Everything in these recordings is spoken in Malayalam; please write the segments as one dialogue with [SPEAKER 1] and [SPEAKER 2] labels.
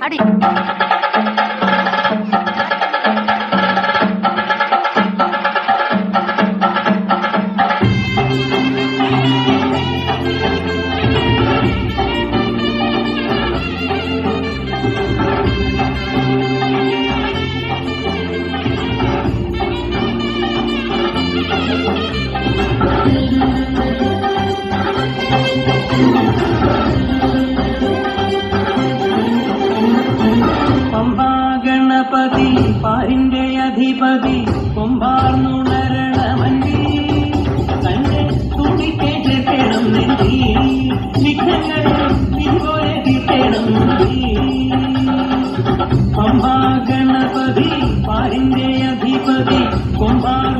[SPEAKER 1] あり。തീർക്കണം പമ്പാഗണപതി പാരിന്റെ അധിപതി കുംഭാർന്നുണരണമന്തി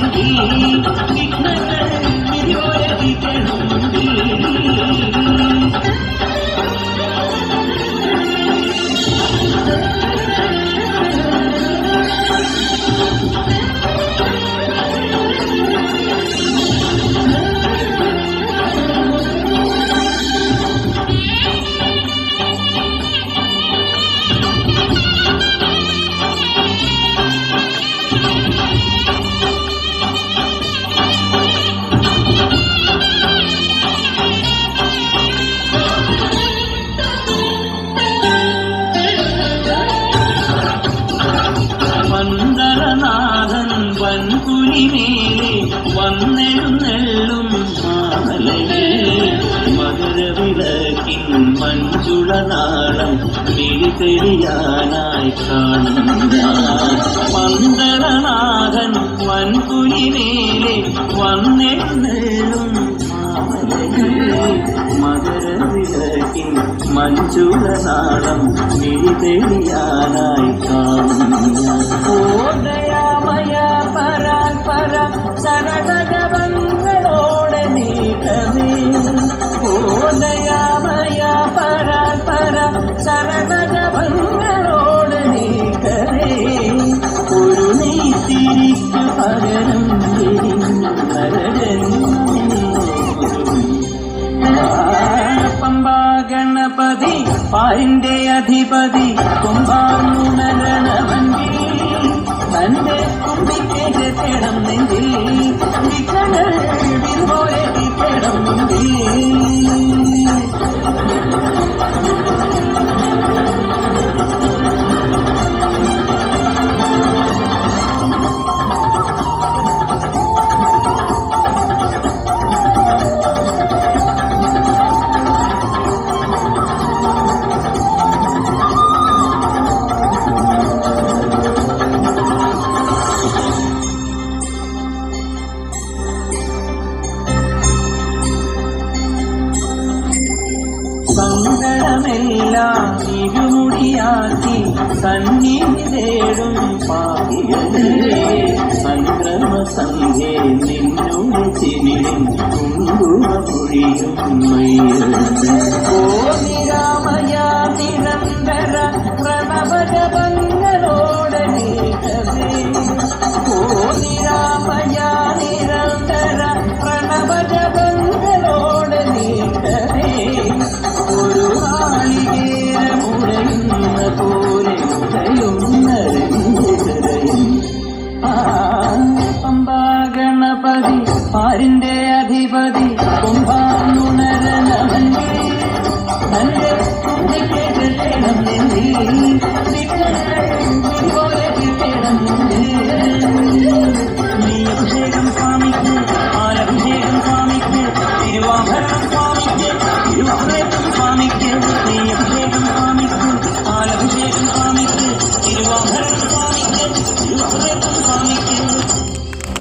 [SPEAKER 1] 天地。വൻകുലിമേലെ വന്നെഴുന്നെള്ളും മാമലയെ മകരവിളക്കിൻ മഞ്ചുളനാളം വിളിതെളിയാനായി കാണുന്ന മന്ദരനാഥൻ വൻകുലിമേലെ വന്നെഴുന്നെള്ളും മകരവിളക്കിൻ മഞ്ചുളനാളം വിളിതെളിയാനായി കാണുന്ന ശരണജപങ്ങളോടെ നീക്കമേ പമ്പാഗണപതി പാരിന്റെ അധിപതി കുംഭാർന്നുണരണവന്തി തന്റെ കുമ്പിക്കേറ്റണം നെഞ്ചിൽ വിഘ്നങ്ങൾ വിതുപോലെ തീർക്കണം മുമ്പിൽ ഇരുമുടിയാക്കി സന്നിധി തേടും പാപികളെ. സംക്രമ സന്ധ്യേ നിന്നോട് ചിരിയും കുങ്കുമ പൊഴിയും ഓ നിരാമയ നിരന്തര പ്രണവജപങ്ങളോട് പാരിന്റെ അധിപതി കുംഭാർന്നുണരണവന്തി തന്റെ കുമ്പിക്കേറ്റണം നെന്തി